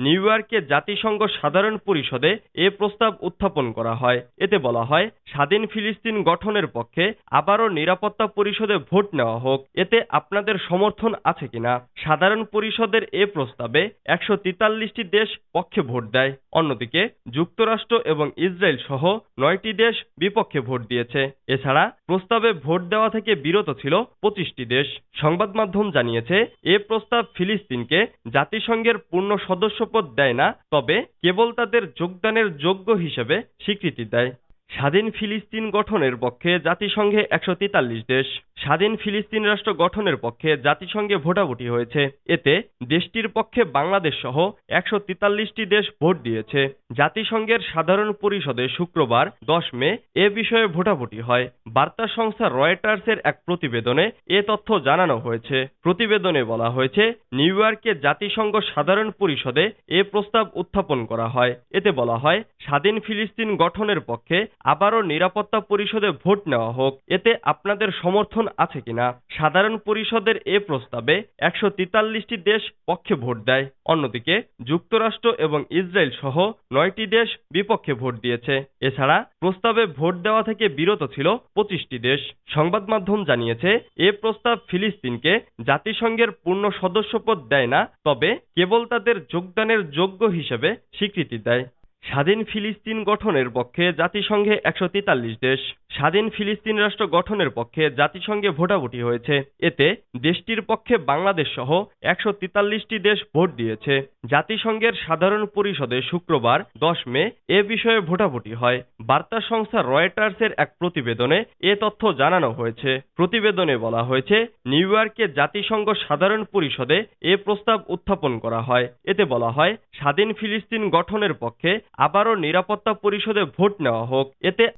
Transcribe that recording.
New ইয়র্কে জাতিসংঘ সাধারণ পরিষদে এ প্রস্তাব উত্থাপন করা হয়। এতে বলা হয়, স্বাধীন ফিলিস্তিন গঠনের পক্ষে আবারও নিরাপত্তা পরিষদে ভোট নেওয়া হোক। এতে আপনাদের সমর্থন আছে কিনা? সাধারণ পরিষদের এ প্রস্তাবে একশো তেতাল্লিশটি দেশ পক্ষে ভোট দেয়। অন্যদিকে, যুক্তরাষ্ট্র এবং ইসরায়েল সহ নয়টি দেশ বিপক্ষে ভোট দিয়েছে। এছাড়া, প্রস্তাবে ভোট দেওয়া থেকে বিরত ছিল পঁচিশটি দেশ। সংবাদ মাধ্যম জানিয়েছে, এ প্রস্তাব ফিলিস্তিনকে জাতিসংঘের পূর্ণ সদস্যপদ দেয় না, তবে কেবল তাদের যোগদানের যোগ্য হিসেবে স্বীকৃতি দেয়। স্বাধীন ফিলিস্তিন গঠনের পক্ষে জাতিসংঘে একশো তেতাল্লিশ দেশ। স্বাধীন ফিলিস্তিন রাষ্ট্র গঠনের পক্ষে জাতিসংঘে ভোটাভুটি হয়েছে। এতে দেশটির পক্ষে বাংলাদেশ সহ একশো তেতাল্লিশটি দেশ ভোট দিয়েছে। জাতিসংঘের সাধারণ পরিষদে শুক্রবার দশ মে এ বিষয়ে ভোটাভুটি হয়। বার্তা সংস্থা রয়টার্সের এক প্রতিবেদনে এ তথ্য জানানো হয়েছে। প্রতিবেদনে বলা হয়েছে, নিউ ইয়র্কে জাতিসংঘ সাধারণ পরিষদে এ প্রস্তাব উত্থাপন করা হয়। এতে বলা হয়, স্বাধীন ফিলিস্তিন গঠনের পক্ষে আবারও নিরাপত্তা পরিষদে ভোট নেওয়া হোক। এতে আপনাদের সমর্থন আছে কিনা সাধারণ পরিষদের এ প্রস্তাবে একশো তেতাল্লিশটি দেশ পক্ষে ভোট দেয়। অন্যদিকে যুক্তরাষ্ট্র এবং ইসরায়েল সহ নয়টি দেশ বিপক্ষে ভোট দিয়েছে। এছাড়া প্রস্তাবে ভোট দেওয়া থেকে বিরত ছিল পঁচিশটি দেশ। সংবাদ মাধ্যম জানিয়েছে, এ প্রস্তাব ফিলিস্তিনকে জাতিসংঘের পূর্ণ সদস্যপদ দেয় না, তবে কেবল তাদের যোগদানের যোগ্য হিসেবে স্বীকৃতি দেয়। স্বাধীন ফিলিস্তিন গঠনের পক্ষে জাতিসংঘে একশো তেতাল্লিশ দেশ। স্বাধীন ফিলিস্তিন রাষ্ট্র গঠনের পক্ষে জাতিসংঘে ভোটাভুটি হয়েছে। এতে দেশটির পক্ষে বাংলাদেশ সহ একশো তেতাল্লিশটি দেশ ভোট দিয়েছে। জাতিসংঘের সাধারণ পরিষদে শুক্রবার, দশ মে, এ বিষয়ে ভোটাভুটি হয়। বার্তা সংস্থা রয়টার্সের এক প্রতিবেদনে এ তথ্য জানানো হয়েছে। প্রতিবেদনে বলা হয়েছে, নিউ ইয়র্কে জাতিসংঘ সাধারণ পরিষদে এ প্রস্তাব উত্থাপন করা হয়। এতে বলা হয়, স্বাধীন ফিলিস্তিন গঠনের পক্ষে আবারও নিরাপত্তা পরিষদে ভোট নেওয়া হোক। এতে